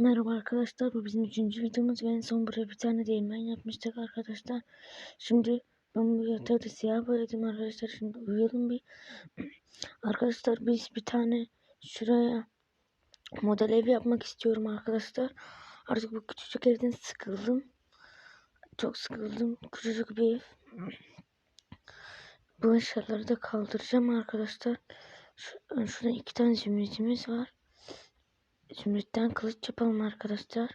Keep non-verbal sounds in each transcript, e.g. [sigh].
Merhaba arkadaşlar bu bizim üçüncü videomuz ve en son buraya bir tane değirmen yapmıştık arkadaşlar. Şimdi ben bu yatağı siyah boyadım arkadaşlar şimdi uyuyalım bir. [clears throat] Arkadaşlar biz bir tane şuraya model ev yapmak istiyorum arkadaşlar. Artık bu küçücük evden sıkıldım. Çok sıkıldım küçücük bir ev. Bu eşyaları da kaldıracağım arkadaşlar. Şu, şurada iki tane zümrütümüz var. Zümrütten kılıç yapalım arkadaşlar.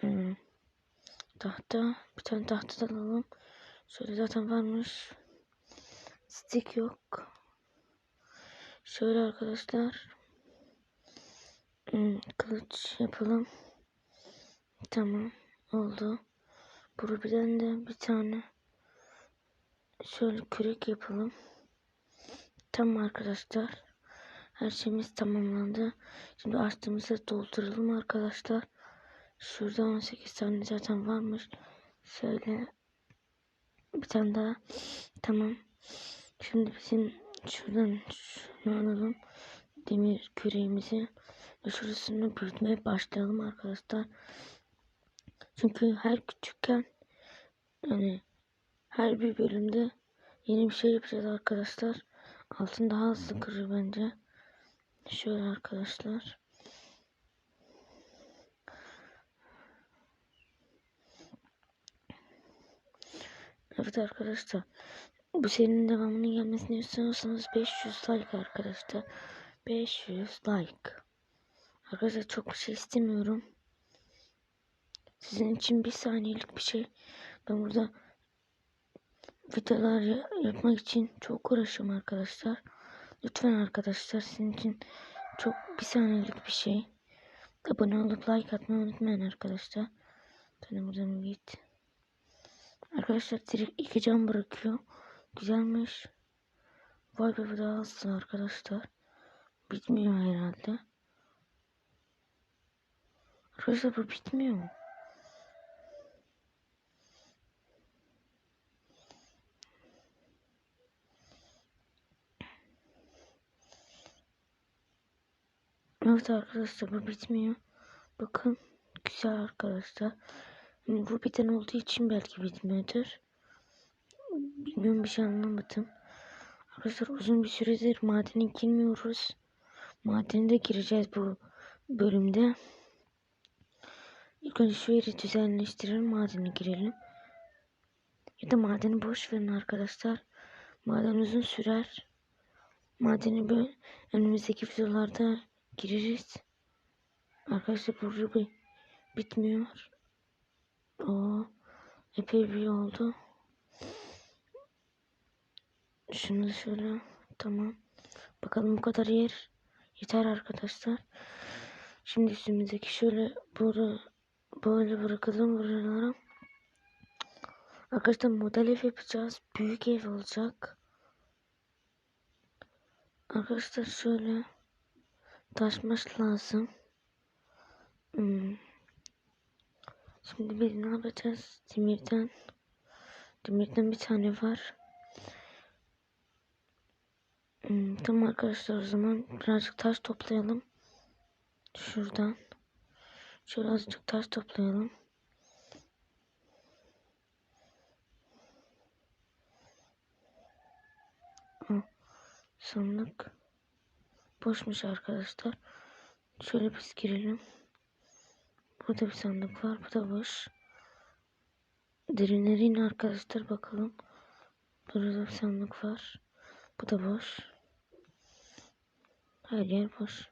Hmm. Tahta. Bir tane tahta da alalım. Şöyle zaten varmış. Stick yok. Şöyle arkadaşlar. Hmm. Kılıç yapalım. Tamam. Oldu. Buradan de bir tane şöyle kürek yapalım. Tamam arkadaşlar. Her şeyimiz tamamlandı. Şimdi açtığımızda dolduralım arkadaşlar. Şurada 18 tane zaten varmış. Şöyle bir tane daha. Tamam. Şimdi bizim şuradan şunu alalım. Demir küreğimizi ve şurasını büyütmeye başlayalım arkadaşlar. Çünkü her küçükken yani her bir bölümde yeni bir şey yapacağız arkadaşlar. Altın daha hızlı kırır bence. Şöyle arkadaşlar. Evet arkadaşlar. Bu serinin devamının gelmesini istiyorsanız 500 like arkadaşlar. 500 like. Arkadaşlar çok bir şey istemiyorum. Sizin için bir saniyelik bir şey. Ben burada videolar yapmak için çok uğraşıyorum arkadaşlar. Lütfen arkadaşlar sizin için çok bir saniyelik bir şey. Abone olup like atmayı unutmayın arkadaşlar. Ben buradan git. Arkadaşlar direkt iki cam bırakıyor. Güzelmiş. Vay be bu daha hızlı arkadaşlar. Bitmiyor herhalde. Arkadaşlar bu bitmiyor mu? Evet arkadaşlar bu bitmiyor. Bakın güzel arkadaşlar. Bu biten olduğu için belki bitmiyordur. Bilmiyorum bir şey anlamadım. Arkadaşlar uzun bir süredir madene girmiyoruz. Madene de gireceğiz bu bölümde. İlk önce şu yeri düzenleştirelim madene girelim. Ya da madeni boş verin arkadaşlar. Maden uzun sürer. Madeni böyle önümüzdeki videolarda gireriz. Arkadaşlar burada bir bitmiyor. O epey bir oldu. Şunu şöyle tamam. Bakalım bu kadar yer yeter arkadaşlar. Şimdi üstümüzdeki şöyle burada böyle bırakalım buralara. Arkadaşlar model ev yapacağız. Büyük ev olacak. Arkadaşlar şöyle taşmış lazım. Hmm. Şimdi biz ne yapacağız? Demirden demirden bir tane var. Hmm, tamam arkadaşlar o zaman birazcık taş toplayalım. Şuradan. Şöyle azıcık taş toplayalım. Sandık boşmuş arkadaşlar. Şöyle biz girelim. Burada bir sandık var. Bu da boş. Derinlerin arkadaşlar bakalım. Burada bir sandık var. Bu da boş. Her yer boş.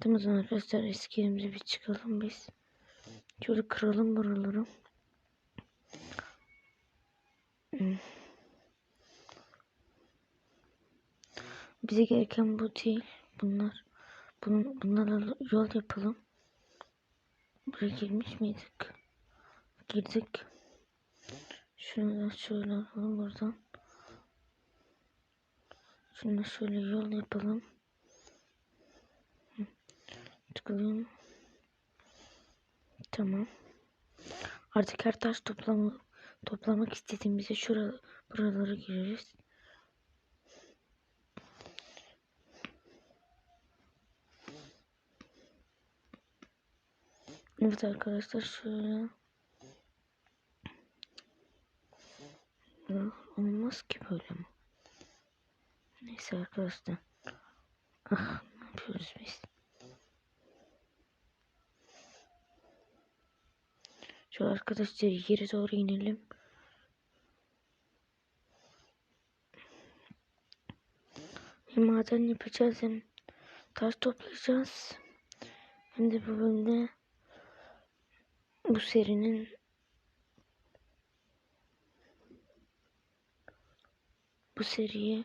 Tamam zaman arkadaşlar eski yerimize bir çıkalım biz. Şöyle kıralım buraları. Hmm. Bize gereken bu değil. Bunlar. Bunun, bunlarla yol yapalım. Buraya girmiş miydik? Girdik. Şunu şöyle alalım buradan. Şunu şöyle yol yapalım. Tıklayayım. Tamam. Artık her taş toplama, toplamak istediğimizde şura, buralara gireriz. Evet arkadaşlar şöyle. Olmaz ki böyle mi? Neyse arkadaşlar. Ah ne yapıyoruz biz? Şu arkadaşlar yere doğru inelim. Hem maden yapacağız hem taş toplayacağız. Hem de bu bölümde bu serinin bu seriye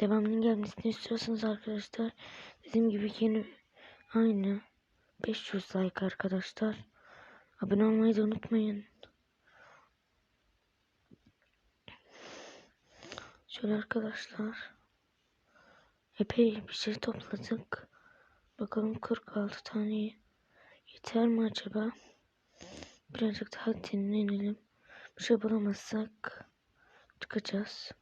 devamının gelmesini istiyorsanız arkadaşlar dediğim gibi yeni aynı 500 like arkadaşlar. Abone olmayı da unutmayın. Şöyle arkadaşlar epey bir şey topladık. Bakalım 46 tane yeter mi acaba birazcık daha dinlenelim bir şey bulamazsak çıkacağız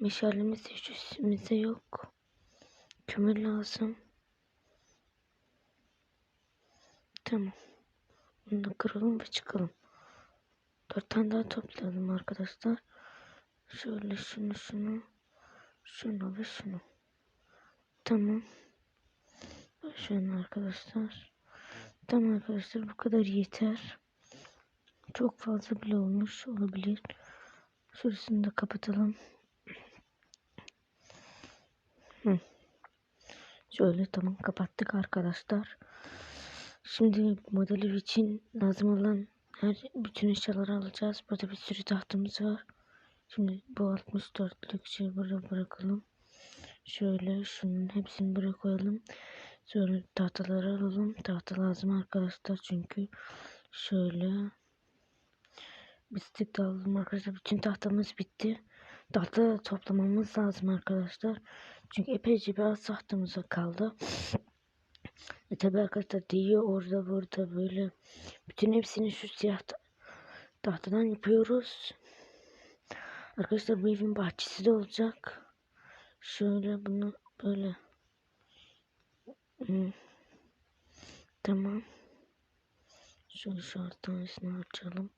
Meşalemiz hiç üstümüzde yok. Kömür lazım. Tamam. Bunu da kıralım ve çıkalım. Dört tane daha toplayalım arkadaşlar. Şöyle şunu şunu. Şunu ve şunu. Tamam. Şunu arkadaşlar. Tamam arkadaşlar bu kadar yeter. Çok fazla bile olmuş olabilir. Şurasını da kapatalım. Hı. Şöyle tamam kapattık arkadaşlar. Şimdi modeli için lazım olan her bütün eşyaları alacağız. Burada bir sürü tahtımız var. Şimdi bu 64'lük şey buraya bırakalım. Şöyle şunun hepsini buraya koyalım. Sonra tahtaları alalım. Tahta lazım arkadaşlar çünkü şöyle bistik de alalım arkadaşlar. Bütün tahtamız bitti. Tahta toplamamız lazım arkadaşlar. Çünkü epeyce biraz tahtamıza kaldı. [sniffs] E tabi arkadaşlar değiyor orada burada böyle. Bütün hepsini şu siyah tahtadan yapıyoruz. Arkadaşlar bu evin bahçesi de olacak. Şöyle bunu böyle. Hmm. Tamam. Şöyle şu alt tanesini açalım.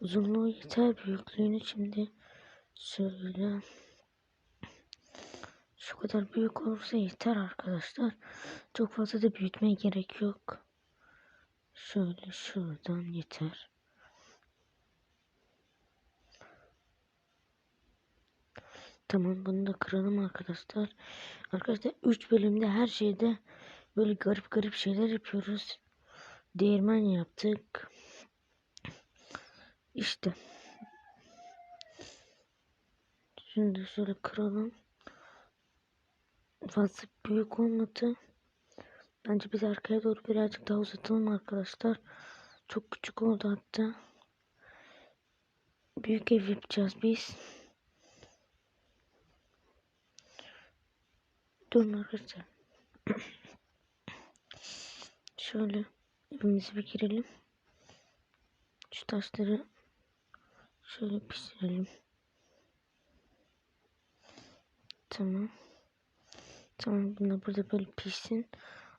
Uzunluğu yeter büyüklüğünü şimdi şöyle şu kadar büyük olursa yeter arkadaşlar. Çok fazla da büyütmeye gerek yok. Şöyle şuradan yeter. Tamam bunu da kıralım arkadaşlar. Arkadaşlar 3 bölümde her şeyde böyle garip garip şeyler yapıyoruz. Değirmen yaptık. İşte. Şimdi şöyle kıralım. Fazla büyük olmadı. Bence biz arkaya doğru birazcık daha uzatalım arkadaşlar. Çok küçük oldu hatta. Büyük ev yapacağız biz. Durun arkadaşlar. [clears throat] Şöyle evimizi bir girelim. Şu taşları şöyle pişirelim. Tamam. Tamam bunlar burada böyle pişsin.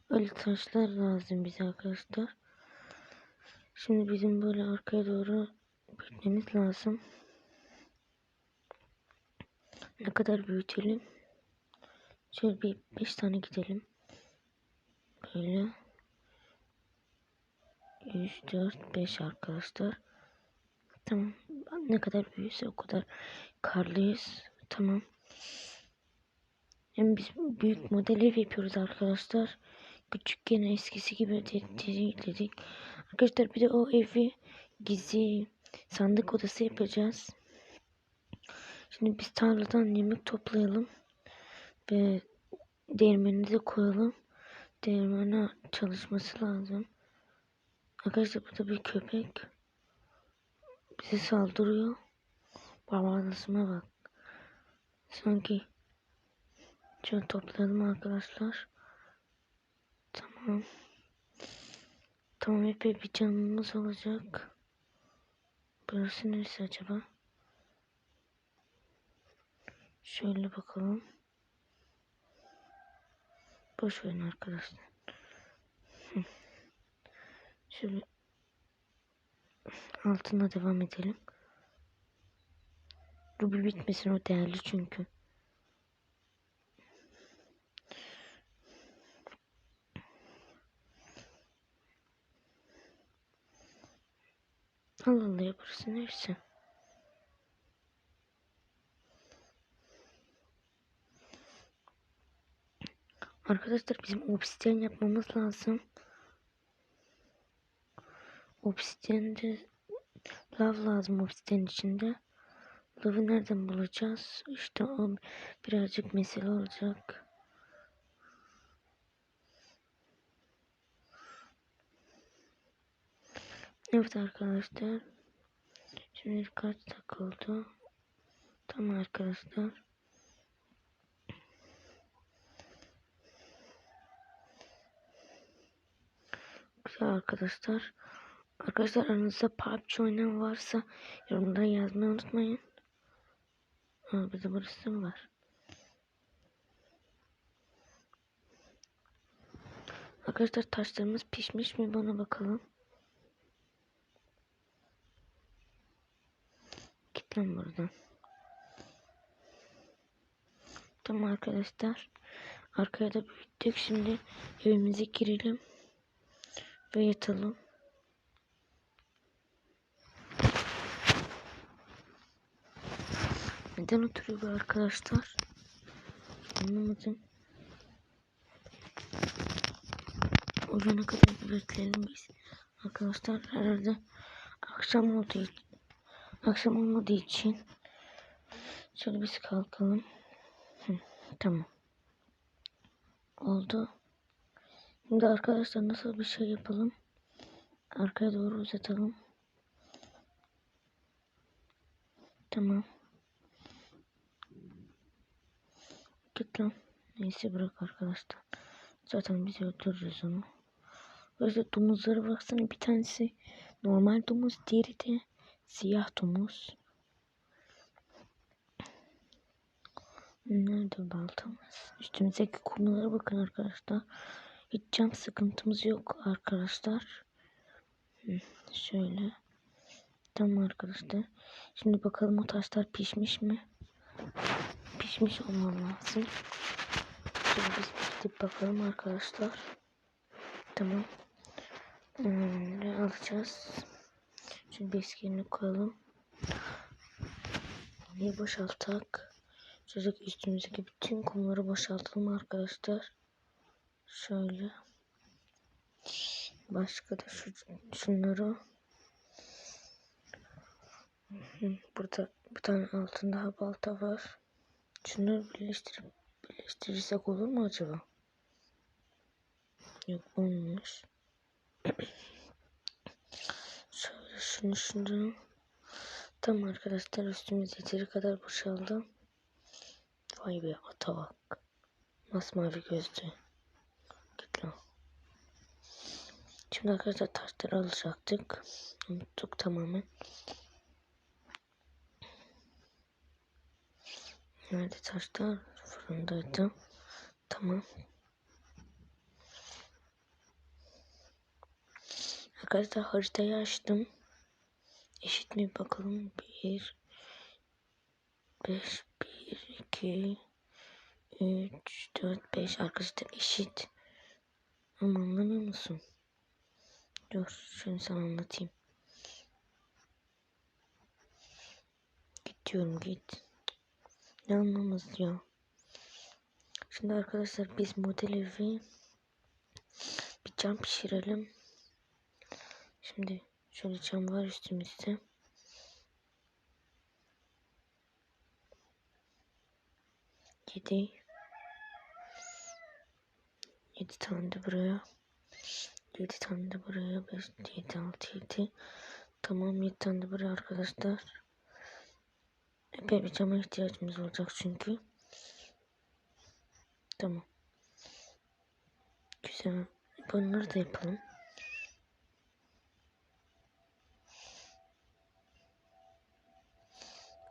Öyle taşlar lazım bize arkadaşlar. Şimdi bizim böyle arkaya doğru büyütmemiz lazım. Ne kadar büyütelim? Şöyle bir 5 tane gidelim. Böyle. 3, 4, 5 arkadaşlar. Tamam. Ne kadar büyüse o kadar karlıyız. Tamam. Hem biz büyük model ev yapıyoruz arkadaşlar. Küçükken eskisi gibi dedik, dedik. Arkadaşlar bir de o evi gizli sandık odası yapacağız. Şimdi biz tarladan yemek toplayalım. Ve değirmeni de koyalım. Değirmene çalışması lazım. Arkadaşlar burada bir köpek bize saldırıyor. Barbarlasına bak. Sanki şöyle toplayalım arkadaşlar. Tamam. Tamam epey bir canımız olacak. Burası neresi acaba? Şöyle bakalım. Boş verin arkadaşlar. Şöyle altına devam edelim. Ruby bitmesin o değerli çünkü. Allah Allah ya burası Arkadaşlar bizim obsidian yapmamız lazım. Obsidian'de lav lazım obsidian içinde. Lavı nereden bulacağız? İşte o birazcık mesele olacak. Evet arkadaşlar. Şimdi kaç dakika oldu? Tamam arkadaşlar. Güzel arkadaşlar. Arkadaşlar aranızda PUBG oynayan varsa yorumlara yazmayı unutmayın. Ha, bir de burası mı var? Arkadaşlar taşlarımız pişmiş mi bana bakalım. Git lan buradan. Tamam arkadaşlar. Arkaya da büyüttük. Şimdi evimize girelim. Ve yatalım. Neden oturuyor bu arkadaşlar? Anlamadım. Uyana kadar bekleyelim biz. Arkadaşlar herhalde akşam için, akşam olmadığı için şöyle biz kalkalım. Hı, tamam. Oldu. Şimdi arkadaşlar nasıl bir şey yapalım? Arkaya doğru uzatalım. Tamam. Git lan. Neyse bırak arkadaşlar. Zaten biz öldürürüz onu. Böyle domuzlara baksana bir tanesi normal domuz, diğeri de siyah domuz. Nerede baltamız? Üstümüzdeki kumlara bakın arkadaşlar. Hiç sıkıntımız yok arkadaşlar. Şöyle. Tamam arkadaşlar. Şimdi bakalım o taşlar pişmiş mi? Pişmiş olmam lazım. Şimdi biz gidip bakalım arkadaşlar. Tamam. Ne alacağız? Şimdi beskenini koyalım. Neyi boşaltak? Çocuk üstümüzdeki bütün kumları boşaltalım arkadaşlar. Şöyle. Başka da şu, şunları. Burada bir tane altın daha balta var. Şunları birleştirip birleştirirsek olur mu acaba? Yok olmuş. [clears throat] Şöyle şunu şunu. Tamam arkadaşlar üstümüz yeteri kadar boşaldı. Vay be ata bak. Masmavi gözlü. Git lan. Şimdi arkadaşlar taşları alacaktık. Unuttuk tamamen. Nerede taşlar? Fırındaydı. Tamam. Arkadaşlar haritayı açtım. Eşit mi bakalım? 1 5 1 2 3 4 5 arkadaşlar eşit. Ama anlamıyor musun? Dur şunu sana anlatayım. Git diyorum git. Ne anlamaz ya. Şimdi arkadaşlar biz model evi bir cam pişirelim. Şimdi şöyle cam var üstümüzde. Yedi. Yedi tane de buraya. Yedi tane de buraya. Beş, yedi, altı, yedi. Tamam yedi tane de buraya arkadaşlar. Epey bir cama ihtiyacımız olacak çünkü. Tamam. Güzel. Bunları da yapalım.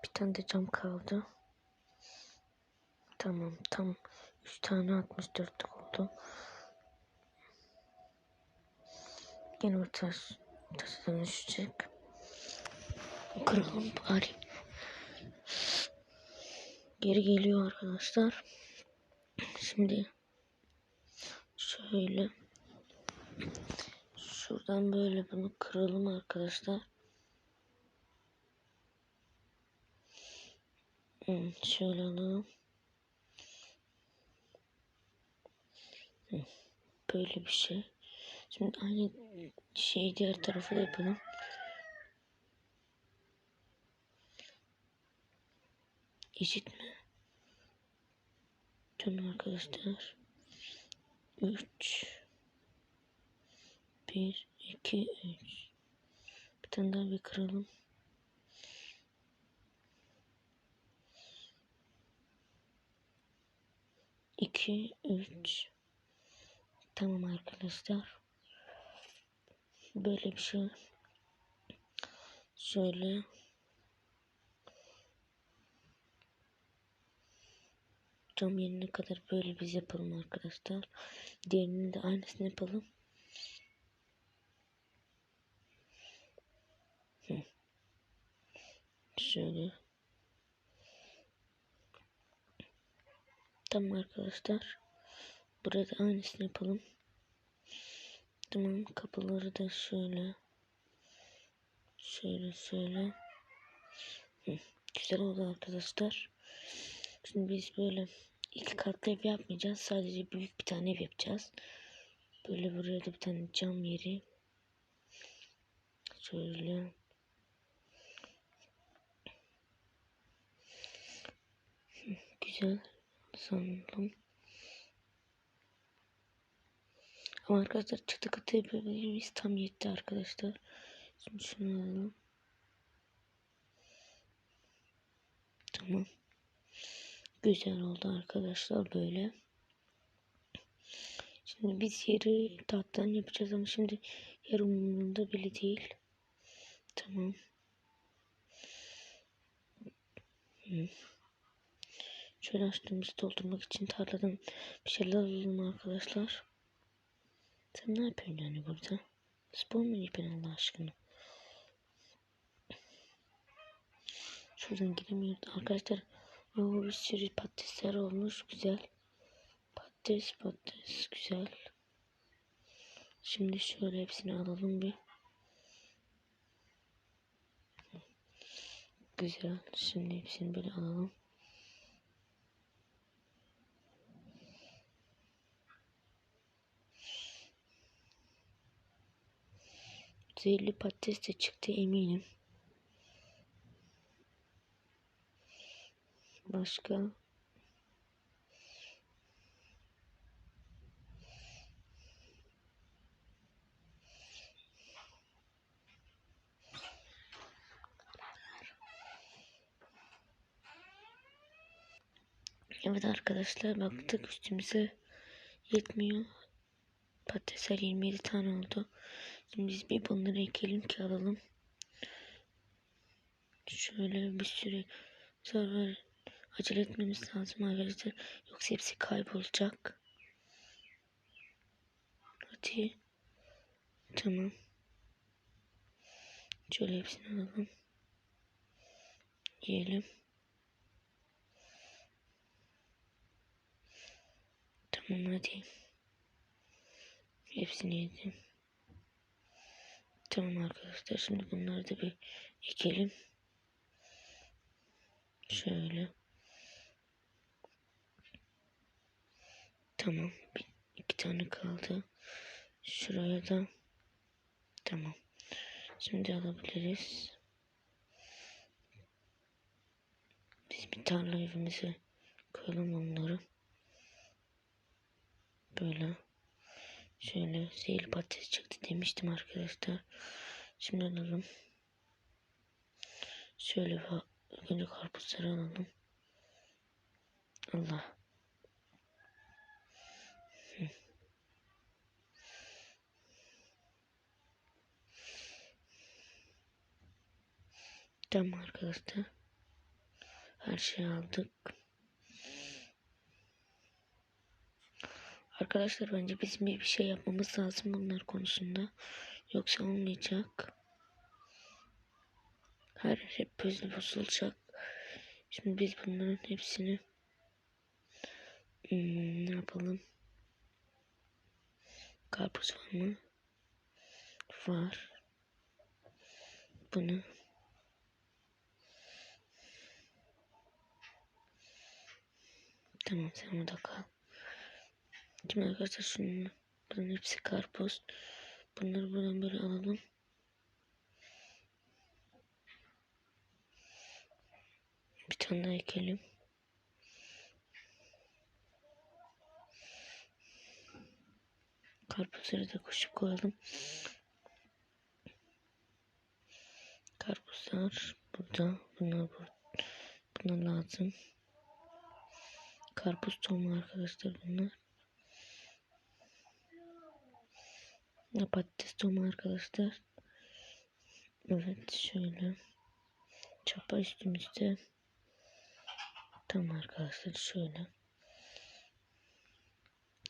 Bir tane de cam kaldı. Tamam tam 3 tane 64'lük oldu. Gene. Taşa dönüşecek. Kıralım bari. Geri geliyor arkadaşlar. Şimdi şöyle şuradan böyle bunu kıralım arkadaşlar. Hmm, şöyle alalım. Hmm, Böyle bir şey. Şimdi aynı şeyi diğer tarafa da yapalım. Eşit mi? Dön arkadaşlar. 3 1 2 3 Bir tane daha bir kıralım. İki, üç. Tamam arkadaşlar. Böyle bir şey. Şöyle. Cam yerine kadar böyle biz yapalım arkadaşlar. Diğerinin de aynısını yapalım. Şöyle. Tamam arkadaşlar. Burada aynısını yapalım. Tamam kapıları da şöyle. Şöyle şöyle. Güzel oldu arkadaşlar. Şimdi biz böyle iki katlı ev yapmayacağız. Sadece büyük bir tane ev yapacağız. Böyle buraya da bir tane cam yeri. Şöyle. Güzel. Sanırım. Ama arkadaşlar çatı katı yapabiliriz. Tam yetti arkadaşlar. Şimdi şunu alalım. Tamam. Güzel oldu arkadaşlar böyle. Şimdi biz yeri tahtadan yapacağız ama şimdi yer umurumda bile değil. Tamam. Şöyle açtığımızı doldurmak için tarladan bir şeyler alalım arkadaşlar. Sen ne yapıyorsun yani burada? Spor mu yapıyorsun Allah aşkına? Şuradan giremiyoruz. Arkadaşlar o bir sürü patatesler olmuş. Güzel. Patates patates güzel. Şimdi şöyle hepsini alalım bir. Güzel. Şimdi hepsini böyle alalım. Zehirli patates de çıktı eminim. Başka? Evet arkadaşlar baktık üstümüze yetmiyor. Patatesler 27 tane oldu. Biz bir bunları ekelim ki alalım. Şöyle bir sürü zarar acele etmemiz lazım arkadaşlar. Yoksa hepsi kaybolacak. Hadi. Tamam. Şöyle hepsini alalım. Yiyelim. Tamam hadi. Hepsini yedim. Tamam arkadaşlar şimdi bunları da bir ekelim. Şöyle. Tamam. Bir, iki tane kaldı. Şuraya da. Tamam. Şimdi alabiliriz. Biz bir tarla evimize koyalım onları. Böyle. Şöyle zehirli patates çıktı demiştim arkadaşlar. Şimdi alalım. Şöyle bir önce karpuzları alalım. Allah. Hı. Tamam arkadaşlar. Her şeyi aldık. Arkadaşlar bence bizim bir şey yapmamız lazım bunlar konusunda. Yoksa olmayacak. Her hep puzzle bozulacak. Şimdi biz bunların hepsini hmm, ne yapalım? Karpuz var mı? Var. Bunu Tamam sen orada kal. Şimdi arkadaşlar şunun hepsi karpuz. Bunları buradan böyle alalım. Bir tane daha ekelim. Karpuzları da koşup koyalım. Karpuzlar burada. Bunlar burada. Bunlar lazım. Karpuz tohumu arkadaşlar bunlar. Ne patates tohumu arkadaşlar. Evet şöyle. Çapa üstümüzde. Tamam arkadaşlar şöyle.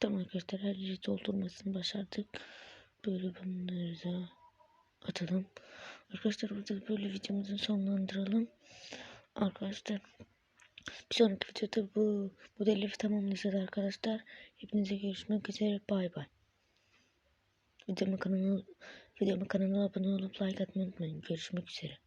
Tamam arkadaşlar her yeri doldurmasını başardık. Böyle bunları da atalım. Arkadaşlar burada böyle videomuzu sonlandıralım. Arkadaşlar bir sonraki videoda bu modelleri tamamlayacağız arkadaşlar. Hepinize görüşmek üzere. Bay bay. Videoma kanalına, videoma kanalına abone olup like atmayı unutmayın. Görüşmek üzere.